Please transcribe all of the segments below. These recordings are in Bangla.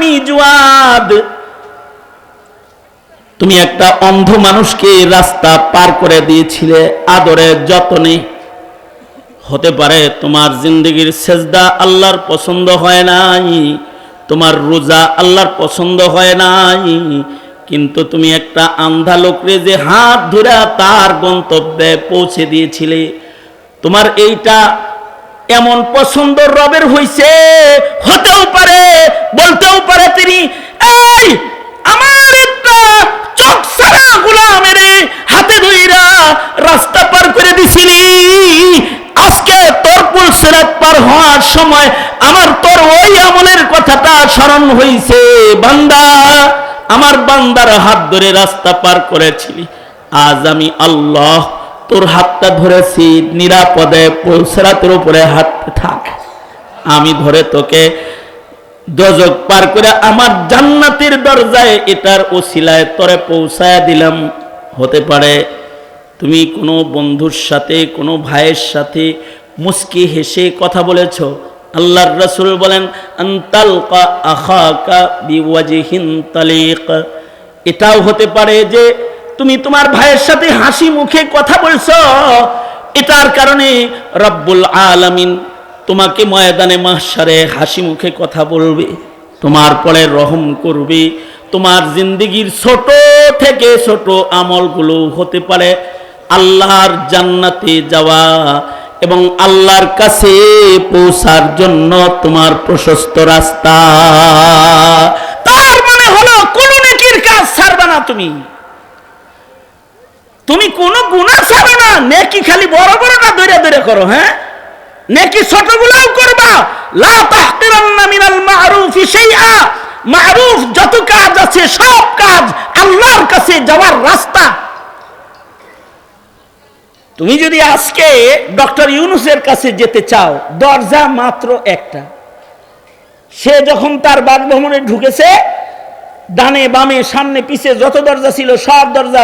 মিজওয়াদ তুমি একটা অন্ধ মানুষকে রাস্তা পার করে দিয়েছিলে আদরে যতনে। হতে পারে তোমার জিন্দগির সেজদা আল্লাহর পছন্দ হয় নাই, তোমার রোজা আল্লাহর পছন্দ হয় নাই, কিন্তু তুমি একটা আন্ধা লোকরে যে হাত ধরে তার গন্তব্যে পৌঁছে দিয়েছিলে। তোমার এইটা এমন পছন্দ রবের হইছে, হতেও পারে, বলতেও পারে তিনি, এই, আমার একটা চোখ সারা গোলামের হাতে ধইরা রাস্তা পার করে দিছিলি। আজকে তোর পুল সেরাত পার হওয়ার সময় আমার তোর ওই আমলের কথাটা স্মরণ হইছে। বান্দা, আমার বান্দার হাত ধরে রাস্তা পার করেছিলি। আজ আমি আল্লাহ তোর হাতটা ধরেছি, নিরাপদে পুলসেরাতের উপরে হাত থাক। আমি ধরে তোকে দজক পার করে আমার জান্নাতের দরজায় এটার ওসিলায় তরে পৌঁছায় দিলাম। হতে পারে তুমি কোনো বন্ধুর সাথে, কোনো ভাইয়ের সাথে মুস্কি হেসে কথা বলেছ। আল্লাহর রসুল বলেন, আন্তালকা আখাকা বিওয়াজিহিন তালিক। এটাও হতে পারে যে তুমি তোমার ভাইয়ের সাথে হাসি মুখে কথা বলছো, এটার কারণে রব্বুল আলামিন তোমাকে ময়দানে মাসারে হাসি মুখে কথা বলবে, তোমার পরে রহম করবে, তোমার জিন্দগির ছোট থেকে ছোট আমলগুলো হতে পারে আল্লাহর জান্নাতে যাওয়া এবং আল্লাহর কাছে পৌঁছার জন্য তোমার প্রশস্ত রাস্তা। তার মানে হলো কোন নেকির কাজ ছাড়বে না তুমি। তুমি কোন গুণা ছাড়ো না। নেকি খালি বড় বড় না দৈরে দৈরে করো হ্যাঁ? নেকি ছোটগুলোও করবা। লা তাহকিরান্না মিনাল মারুফি শাইআ। মারুফ যত কাজ আছে, সব কাজ আল্লাহর কাছে যাওয়ার রাস্তা। তুমি যদি আজকে ডক্টর ইউনুসের কাছে যেতে চাও, দরজা মাত্র একটা। সে যখন তার বাসভবনে ঢুকেছে, ডানে বামে সামনে পিছে যত দরজা ছিল, সব দরজা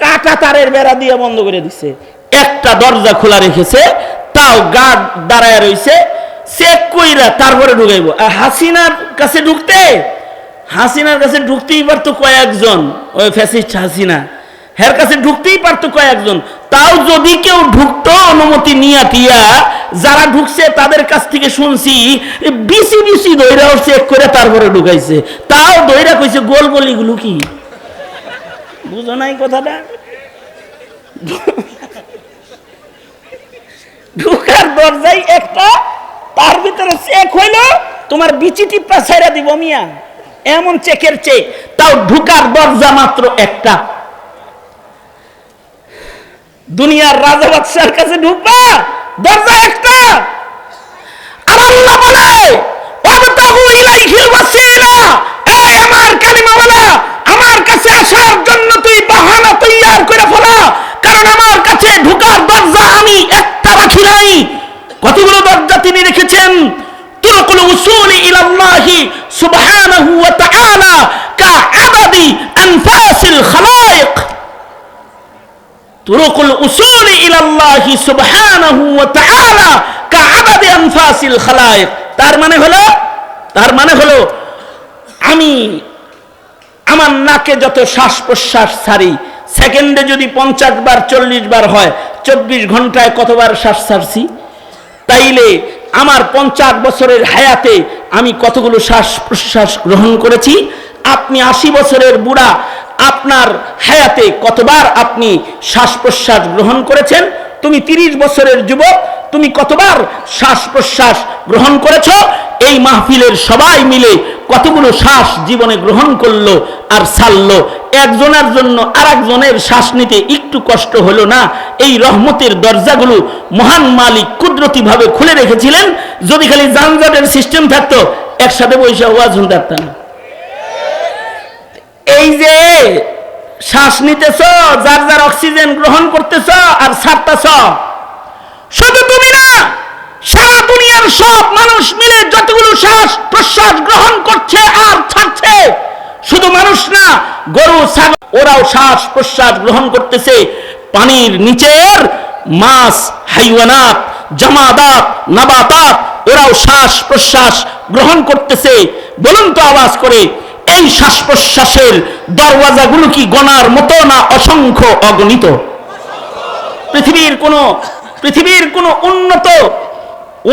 কাটা তারের বেড়া দিয়ে বন্ধ করে দিছে। একটা দরজা খোলা রেখেছে, তাও গার্ড দাঁড়ায় রইছে চেক কইরা তারপরে ঢুকাইব। আর হাসিনার কাছে ঢুকতে, হাসিনার কাছে ঢুকতেই পারতো কয়েকজন, ওই ফ্যাসিস্ট হাসিনা। হের কাছে ঢুকতেই পারতো কয়েকজন। তাও যদি কেউ ঢুকতো, অনুমতি নিয়া টিয়া, যারা ঢুকছে তাদের কাছ থেকে শুনছি বিসি বিসি দইরাও চেক করে তারপরে ঢুকাইছে। তাও দইরা কইছে গোল গলিগুলো কি? বুঝো নাই কথাটা? ঢুকার দরজাই একটা, তার ভিতরে চেক হইল, তোমার বিচি টিপা ছাইরা দিব মিয়া। এমন চেকের চেক তাও ঢুকার দরজা মাত্র একটা। দুনিয়ার রাজা বাদশার কাছে ঢুকবা, দরজা একটা। আর আল্লাহ বলে ওয়াবতাগু ইলাইহিল ওয়াসিলা। এই আমার কালিমাওয়ালা কাছে আসার জন্য তুই বাহানা তৈয়ার করে ফেলা। কারণ আমার কাছে ঢোকার দরজা আমি একটা রাখি নাই। কতগুলো দরজা তিনি রেখেছেন? তুরকুল উসুল ইলাল্লাহি সুবহানাহু ওয়া তাআলা কা আদাদি আনফাসিল খালাইক। তুরকুল উসুল ইলাল্লাহি সুবহানাহু ওয়া তাআলা কা আদাদি আনফাসিল খালাইক। তার মানে হলো, তার মানে হলো, আমি আমার নাকে যত শ্বাস প্রশ্বাস ছাড়ি, সেকেন্ডে যদি পঞ্চাশ বার, চল্লিশ বার হয়, চব্বিশ ঘন্টায় কতবার শ্বাস ছাড়ছি? তাইলে আমার পঞ্চাশ বছরের হায়াতে আমি কতগুলো শ্বাস প্রশ্বাস গ্রহণ করেছি? আপনি আশি বছরের বুড়া, আপনার হায়াতে কতবার আপনি শ্বাস প্রশ্বাস গ্রহণ করেছেন? তুমি তিরিশ বছরের যুবক, তুমি কতবার শ্বাস প্রশ্বাস গ্রহণ করেছ? এই মাহফিলের সবাই মিলে কতগুলো শ্বাস জীবনে গ্রহণ করল আর ছাড়লো? একজনের জন্য আর একজনের শ্বাস নিতে একটু কষ্ট হলো না? এই রহমতের দরজাগুলো মহান মালিক কুদরতি ভাবে খুলে রেখেছিলেন। যদি খালি যানজটের সিস্টেম থাকতো, একসাথে বসে ওয়াজ শুনতে পারতাম। না। এই যে শ্বাস নিতেছ, যার যার অক্সিজেন গ্রহণ করতেছ আর ছাড়তেছ, শুধু তুমি না সারা দুনিয়ার সব মানুষ মিলে যতগুলো শ্বাস প্রশ্বাস গ্রহণ করছে আর ছাড়ছে, শুধু মানুষ না, গরু, ছাগল, ওরাও শ্বাস প্রশ্বাস গ্রহণ করতেছে। পানির নিচের মাছ, হাইওয়ানাত জামাদাত নাবাতাত, ওরাও শ্বাস প্রশ্বাস গ্রহণ করতেছে। বলুন তো আওয়াজ করে, এই শ্বাস প্রশ্বাসের দরওয়াজাগুলো কি গণার মতো না অসংখ্য অগণিত? পৃথিবীর কোন পৃথিবীর কোন উন্নত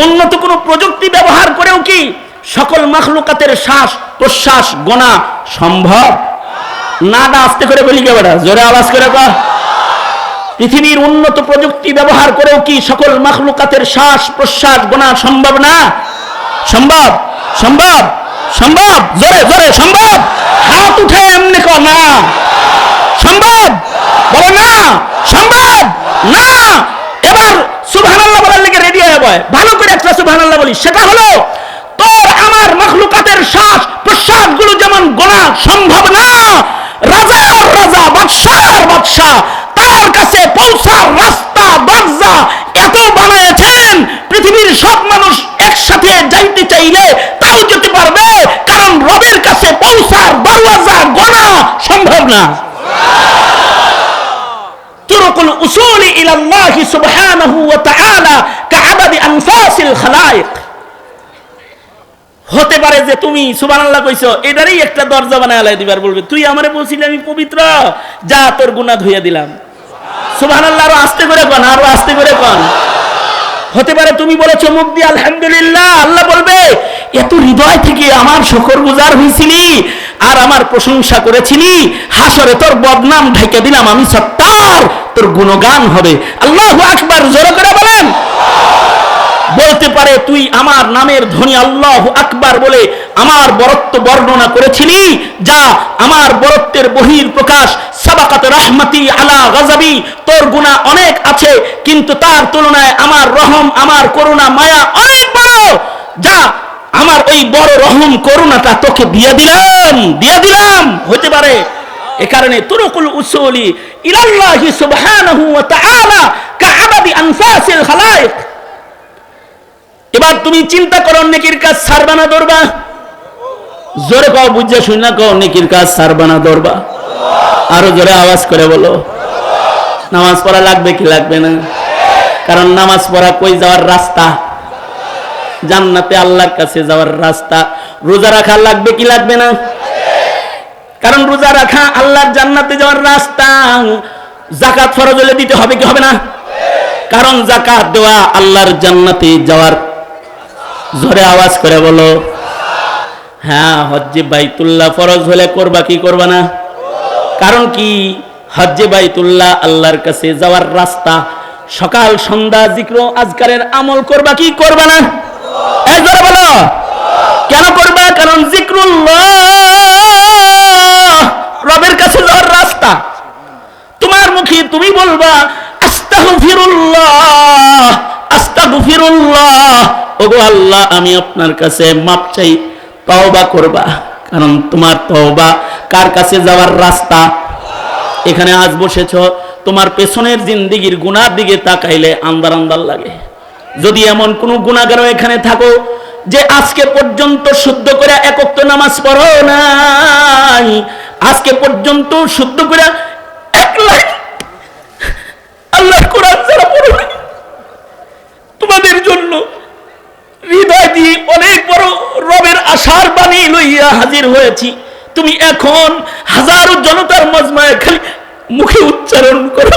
উন্নত কোন প্রযুক্তি ব্যবহার করেও কি সকল মাখলুকাতের শ্বাস, প্রশ্বাস, গোনা সম্ভব? না না, আস্তে করে বলি কে জোরে আওয়াজ করে কয় পৃথিবীর উন্নত প্রযুক্তি ব্যবহার করেও কি সকল মাখলুকাতের শ্বাস, প্রশ্বাস, গোনা সম্ভব না? সম্ভব? সম্ভব? সম্ভব? জোরে জোরে, সম্ভব? হাত উঠে এমনি কর না। সম্ভব? বলো না। সম্ভব? না। এবার সুবহানাল্লাহ বলার লেগে রেডি হয়ে বয় ভালো করে একটা সুবহানাল্লাহ বলি। সেটা হলো, তোর আমার মাখলুকাতের শ্বাস প্রশ্বাসগুলো যেমন গোনা সম্ভব না, রাজার রাজা, বাদশার বাদশাহ, তার কাছে পৌঁছার রাস্তা, দরজা এত বানিয়েছেন, পৃথিবীর সব মানুষ একসাথে যাইতে চাইলে তাও যেতে পারবে, কারণ রবের কাছে পৌঁছার দরওয়াজা গোনা সম্ভব না। إلى الله سبحانه وتعالى كعدد أنفاس الخلائق হতে পারে যে তুমি সুবহানাল্লাহ কইছো এটারই একটা দরজা বানায় আলাই দিবার বলবে তুই আমারে বলছিলি আমি পবিত্র যা তোর গুনাহ ধুইয়া দিলাম সুবহানাল্লাহ আরো আস্তে করে কন আরো আস্তে করে কন হতে পারে তুমি বলেছো মুখ দিয়ে আলহামদুলিল্লাহ আল্লাহ বলবে এত হৃদয় থেকে আমার শকর গুজার হয়েছিলি আর আমার প্রশংসা করেছিলি। হাসরে তোর বদনাম ঢেকে দিলাম আমি সত্তার, তোর গুণগান হবে। আল্লাহ আকবার, জোরে করে বলেন। বলতে পারে তুই আমার নামের ধ্বনি আল্লাহ আকবার বলে আমার বরত্ব বর্ণনা করেছিলি, যা আমার বরত্বের বহির প্রকাশ। সাবাকাত রহমতি আলা গজাবি তোর গুণা অনেক আছে, কিন্তু তার তুলনায় আমার রহম, আমার করুণা, মায়া অনেক বড়, যা আমার ওই বড় রহম করুণাটা তোকে দিয়ে দিলাম দিয়ে দিলাম। হতে পারে এ কারণে তুরকুল উসুলি ইলাল্লাহি সুবহানাহু ওয়া তাআলা কাআবাদি আনফাসিল খালায়েক এবার তুমি চিন্তা করো, নেকির কাজ সারবা না দৌড়বা জোরে কও, বুঝে শুন কও, নেকির কাজ সারবা না দৌড়বা আরও জোরে আওয়াজ করে বলো। নামাজ পড়া লাগবে কি লাগবে না? কারণ নামাজ পড়া কই যাওয়ার রাস্তা? জান্নাতে আল্লাহর কাছে যাওয়ার রাস্তা। রোজা রাখা লাগবে কি লাগবে না? কারণ রোজা রাখা আল্লাহর জান্নাতে যাওয়ার রাস্তা। জাকাত ফরজ হলে দিতে হবে কি হবে না? কারণ জাকাত দেওয়া আল্লাহর জান্নাতে যাওয়ার জোরে আওয়াজ করে বলো। হ্যাঁ হজ্জে বাইতুল্লাহ ফরজ হলে করবা কি করবা না? কারণ কি? হজ্জে বাইতুল্লাহ আল্লাহর কাছে যাওয়ার রাস্তা। সকাল সন্ধ্যা জিক্র আজকারের আমল করবা কি করবা না? এই জোরে বলো। কেন করবা? কারণ জিক্রুল্লাহ রবের কাছে যাওয়ার রাস্তা। তোমার মুখে তুমি বলবা, আস্তাগফিরুল্লাহ আস্তাগফিরুল্লাহ। ওগো আল্লাহ, আমি আপনার কাছে মাপ চাই, তওবা করবা। কারণ তোমার তওবা কার কাছে যাওয়ার রাস্তা? এখানে আজ বসেছ, তোমার পেছনের জিন্দিগির গুনার দিকে তাকাইলে আন্দার আন্দার লাগে। যদি এমন কোন গুণাগারও এখানে থাকো যে আজকে পর্যন্ত শুদ্ধ করে একক্ত নামাজ পড়ো নাই, আজকে পর্যন্ত শুদ্ধ করে এক লাইন আল্লাহর কোরআন যারা পড়বে তোমাদের জন্য হৃদয় দিয়ে অনেক বড় রবের আশার বাণী লইয়া হাজির হয়েছি। তুমি এখন হাজারো জনতার মজমায় খালি মুখে উচ্চারণ করো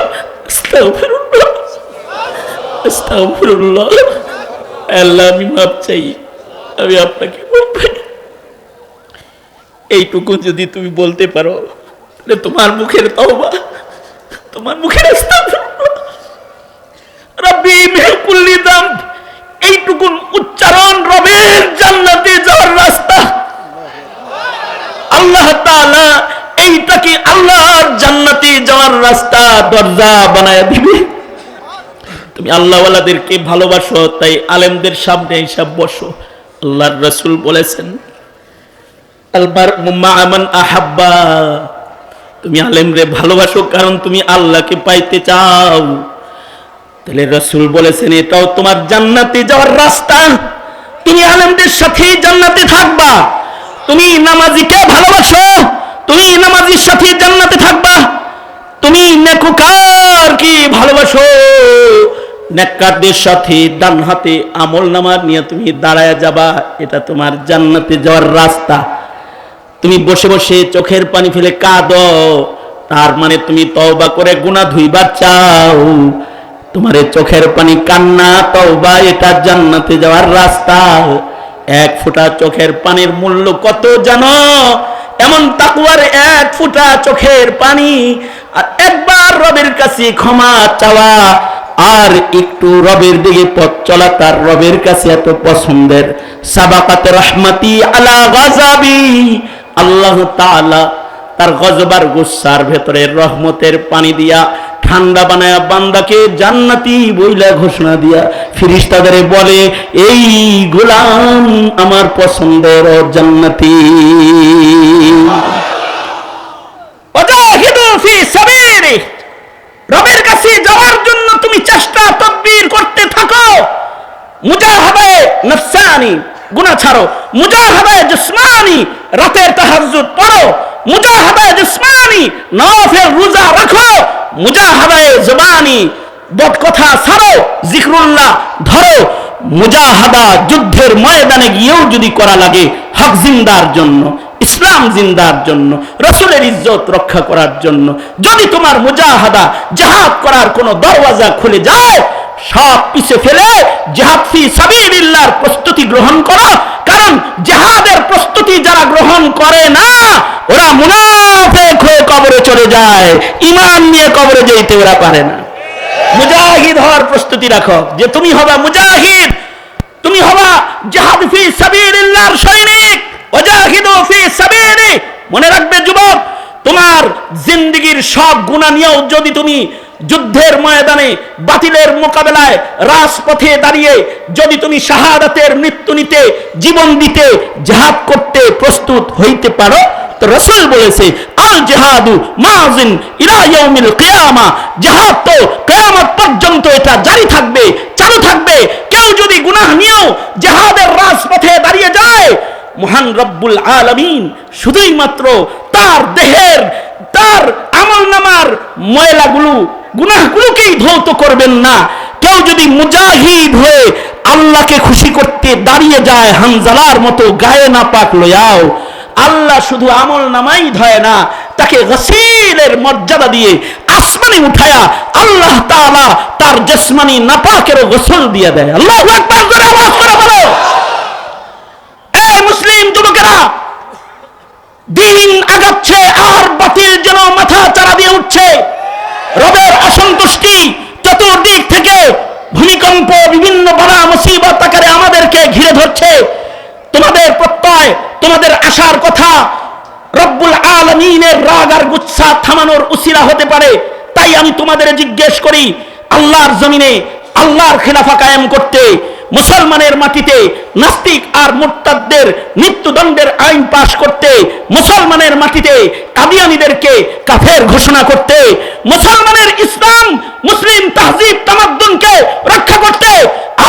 আমি মাপ চাই। আমি আপনাকে এইটুকু যদি তুমি বলতে পারো, তাহলে তোমার মুখের তওবা, তোমার মুখের রব্বি উচ্চারণ রবের জান্নাতে যাওয়ার রাস্তা। আল্লাহ তাআলা এইটাকে আল্লাহর জান্নাতে যাওয়ার রাস্তা, দরজা বানায় দিবে। তুমি আল্লাহওয়ালাদেরকে ভালোবাসো, তাই আলেমদের সামনে এইসব বসো। আল্লাহর রসুল বলেছেন আহাব্বা, তুমি আলেমরে ভালোবাসো কারণ তুমি আল্লাহকে পাইতে চাও। তাহলে রসুল বলেছেন, এটাও তোমার জান্নাতে যাওয়ার রাস্তা। তুমি আলেমদের সাথে জান্নাতে থাকবা। তুমি নামাজিকে ভালোবাসো। তুমি নামাজির সাথে জান্নাতে থাকবা। তুমি নেকুকার কি ভালোবাসো। নেককারদের সাথে ডান হাতে আমল নামা নিয়ে তুমি দাঁড়ায় যাবা, এটা তোমার জান্নাতে যাওয়ার রাস্তা। তুমি বসে বসে চোখের পানি ফেলে কাঁদো, তার মানে তুমি তওবা করে গুনাহ ধুইবার চাও। তোমার চোখের পানি কান্না, তওবা, এটা জান্নাতে যাওয়ার রাস্তা। এক ফোঁটা চোখের পানির মূল্য কত জানো? এমন তাকুয়ার এক ফোঁটা চোখের পানি, আর একবার রবের কাছে ক্ষমা চাওয়া আর একটু রবের দিকে পথ চলা তার রবের কাছে এত পছন্দের। সাবাকাত রহমতি আলা গাজাবি আল্লাহ তাআলা তার গজবার গুসার ভেতরে রহমতের পানি দিয়া ঠান্ডা বানায়া বান্দাকে জান্নাতি বইলা ঘোষণা দিয়া ফিরিস্তাদের বলে, এই গোলাম আমার পছন্দের জান্নাতি ওয়াজাহিদু ফি সাবিলি রবের কাছে যাওয়ার জন্য তুমি চেষ্টা তদবির করতে থাকো ছাড়ো। রাখো। ছাড়ো ধরো। যুদ্ধের ময়দানে গিয়েও যদি করা লাগে, হক জিন্দার জন্য, ইসলাম জিন্দার জন্য, রসুলের ইজ্জত রক্ষা করার জন্য। যদি তোমার মুজাহাদা জাহাদ করার কোনো দরওয়াজা খুলে যায় সব পিছে ফেলে জাহাদ ফি প্রস্তুতি গ্রহণ করো। কারণ জাহাদের প্রস্তুতি যারা গ্রহণ করে না, ওরা মুনাফেক হয়ে কবরে চলে যায়। ইমান নিয়ে কবরে যেতে ওরা পারে না। মুজাহিদ হওয়ার প্রস্তুতি রাখো যে তুমি হবা মুজাহিদ, তুমি হবা জাহাদ ফি সাবিলিল্লাহর সৈনিক, ওয়াজাহিদু ফি সাবিলি। মনে রাখবে যুবক, তোমার জিন্দেগীর সব গুনাহ নিয়েও যদি তুমি যুদ্ধের ময়দানে, বাতিলের মোকাবেলায় রাজপথে দাঁড়িয়ে যদি তুমি শাহাদাতের মৃত্যু নিতে, জীবন দিতে, জাহাদ করতে প্রস্তুত হইতে পারো, তো রসুল বলেছে, আল জেহাদু মাজিন ইলা ইয়াউমিল কিয়ামা জাহাদ তো কিয়ামত পর্যন্ত এটা জারি থাকবে, চালু থাকবে। কেউ যদি গুনাহ নিয়েও জেহাদের রাজপথে দাঁড়িয়ে যায়, মহান রব্বুল আলামিন শুধুই মাত্র তার দেহের তার আমল নামার ময়লাগুলো গুনাহগুলোকেই ধৌত করবেন না? কেউ যদি মুজাহিদ হয়ে আল্লাহকে খুশি করতে দাঁড়িয়ে যায় হানজালার মতো গায়ে না পাক লয়াও আল্লাহ শুধু আমল নামাই ধয় না, তাকে গসিলের মর্যাদা দিয়ে আসমানে উঠায়া আল্লাহ তাআলা তার জসমানি নাপাকেরও গোসল দিয়ে দেয়। আল্লাহ আকবার করে বলো। এই মুসলিম যুবকেরা দিন আগাচ্ছে, আর বাতিল যেন মাথা চারা দিয়ে উঠছে। রবের অসন্তুষ্টি চতুর্দিক থেকে ভূমিকম্প, বিভিন্ন বাধা, মুসিবত আকারে আমাদেরকে ঘিরে ধরছে। তোমাদের প্রত্যয়, তোমাদের আশার কথা রব্বুল আলমিনের রাগ আর গুচ্ছা থামানোর উসিরা হতে পারে। তাই আমি তোমাদের জিজ্ঞেস করি, আল্লাহর জমিনে আল্লাহর খেলাফা কায়েম করতে মুসলমানের মাটিতে নাস্তিক আর মোর্তাদের মৃত্যুদণ্ডের আইন পাশ করতে, মুসলমানের মাটিতে কাদিয়ানিদেরকে কাফের ঘোষণা করতে, মুসলমানের ইসলাম মুসলিম তাহজিব তামাদ্দুনকে রক্ষা করতে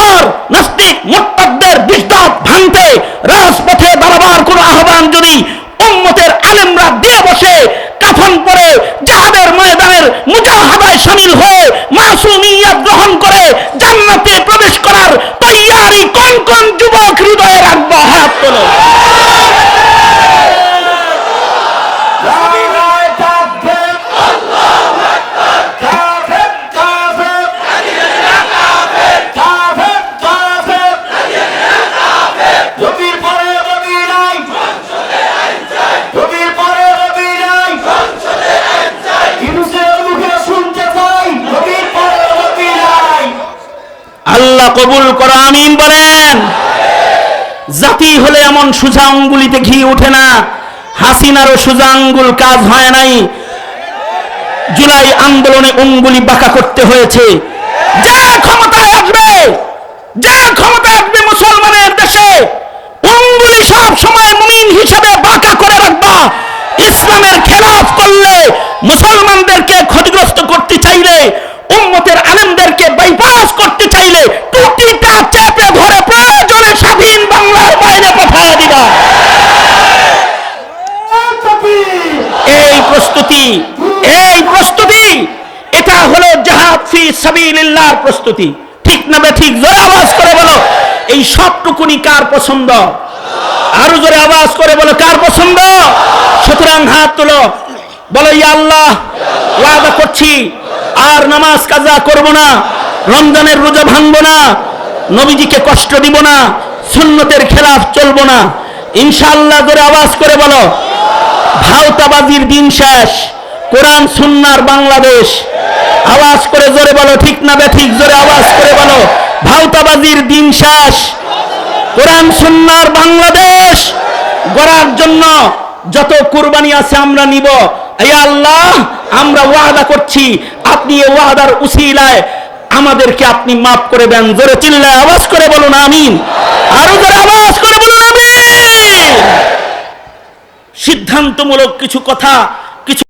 আর নাস্তিক মুরতাদদের বিস্তার ভাঙতে রাজপথে দাঁড়াবার কোনো আহ্বান যদি উম্মতের আলেমরা দিয়ে বসে কাফন পরে যাহাদের ময়দানের মুজাহাদায় শামিল হয়ে মাসুমিয়াত গ্রহণ করে জান্নাতে প্রবেশ করার তৈয়ারি কোন কোন যুবক হৃদয়ে রাখব হাত তোলো নারায় তাকবীর কাফের কাফের কাফের কাফের নবীর পরে নবী নাই নবীর পরে নবী নাই ইউনুসের মুখে শুনতে চাই নবীর পরে নবী নাই আল্লাহ কবুল করো, আমিন বলেন। জাতি হলে এমন সোজা আঙ্গুলিতে ঘি ওঠে না। হাসিনারও সোজা আঙ্গুল কাজ হয় নাই। জুলাই আন্দোলনে অঙ্গুলি বাঁকা করতে হয়েছে। যে ক্ষমতায় আসবে, যে ক্ষমতায় আসবে মুসলমানের দেশে অঙ্গুলি সব সময় মুমিন হিসেবে বাঁকা করে রাখবা। ইসলামের খেলাফ করলে মুসলমানদেরকে ক্ষতিগ্রস্ত করতে চাইলে, উম্মতের আলেমদেরকে বাইপাস করতে চাইলে টুটিটা চেপে ধরে প্রয়োজনে স্বাধীন বাংলার বাইরে পাঠিয়ে দিবা। এই প্রস্তুতি এই প্রস্তুতি, এটা হলো জাহাদ ফি সাবিলিল্লাহর প্রস্তুতি। না বেঠিক জোরে আওয়াজ করে বলো, এই সবটুকুনি কার পছন্দ? আরও জোরে আওয়াজ করে বলো, কার পছন্দ? সুতরাং হাত তুলো, বলো, ইয়া আল্লাহ, ওয়াদা করছি, আর নামাজ কাজা করব না, রমজানের রোজা ভাঙবো না নবীজিকে কষ্ট দিব না, সুন্নতের খেলাফ চলবো না। ইনশাআল্লাহ জোরে আওয়াজ করে বলো, ভাওতাবাজির দিন শেষ, কোরআন, সুন্নার বাংলাদেশ। আওয়াজ করে জোরে বলো, ঠিক না বেঠিক, জোরে আওয়াজ করে বলো, ভাওতাবাজির দিন শেষ। কোরআন, সুন্নার বাংলাদেশ, গড়ার জন্য যত কুরবানি আছে আমরা নিব। এই আল্লাহ, আমরা ওয়াদা করছি, আপনি এই ওয়াদার উসিলায় আমাদেরকে আপনি মাফ করে দেন, জোরে চিল্লায় আওয়াজ করে বলুন, আমিন। আরও জোরে আওয়াজ করে বলুন, আমিন। সিদ্ধান্তমূলক কিছু কথা